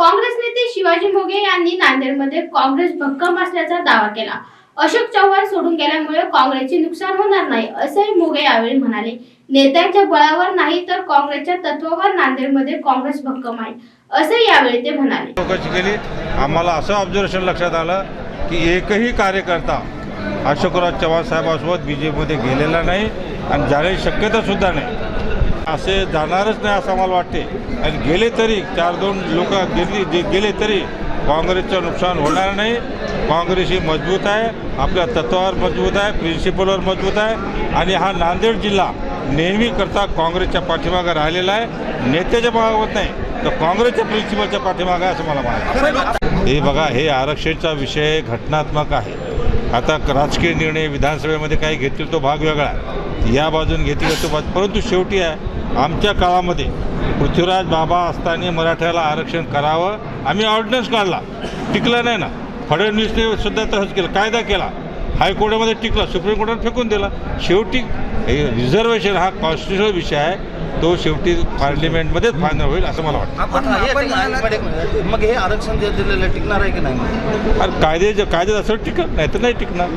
काँग्रेस नेते शिवाजी मोगे यांनी नांदेडमध्ये काँग्रेस भक्कम असल्याचा दावा केला. अशोक चव्हाण सोडून गेल्यामुळे काँग्रेसचे नुकसान होणार नाही असंही मोगे यावेळी म्हणाले. नेत्यांच्या बळावर नाही तर काँग्रेसच्या तत्वावर नांदेडमध्ये काँग्रेस भक्कम आहे असं यावेळी ते म्हणाले. चौकशी केली. आम्हाला असं ऑब्झर्वेशन लक्षात आलं की एकही कार्यकर्ता अशोकराव चव्हाण साहेबांसोबत बी जे पीमध्ये गेलेला नाही आणि जाण्याची शक्यता सुद्धा नाही असे जाणारच नाही असं आम्हाला वाटते. आणि गेले तरी चार दोन लोक गेली जे गेले तरी काँग्रेसचं नुकसान होणार नाही. काँग्रेस ही मजबूत आहे. आपल्या तत्वावर मजबूत आहे. प्रिन्सिपलवर मजबूत आहे. आणि हा नांदेड जिल्हा नेहमीकरता काँग्रेसच्या पाठीमागं राहिलेला आहे. नेत्याच्या मागवत नाही. तर काँग्रेसच्या प्रिन्सिपलच्या पाठीमागं आहे असं मला म्हणायचं. हे बघा हे आरक्षणचा विषय घटनात्मक आहे. आता राजकीय निर्णय विधानसभेमध्ये काही घेतील तो भाग वेगळा आहे. या बाजून घेतील तो भाग. परंतु शेवटी आहे आमच्या काळामध्ये पृथ्वीराज बाबा असताना मराठ्याला आरक्षण करावं आम्ही ऑर्डिनन्स काढला. टिकला नाही ना. फडणवीसने सुद्धा तसंच केलं. कायदा केला. हायकोर्टामध्ये टिकला. सुप्रीम कोर्टात फेकून दिला. शेवटी हे रिझर्वेशन हा कॉन्स्टिट्युशनल विषय आहे. तो शेवटी पार्लिमेंटमध्येच फायनल होईल असं मला वाटतं. हे. मग हे आरक्षण दिलेलं टिकणार आहे की नाही? आणि कायदे कायद्यात असं टिकत नाही तर नाही टिकणार.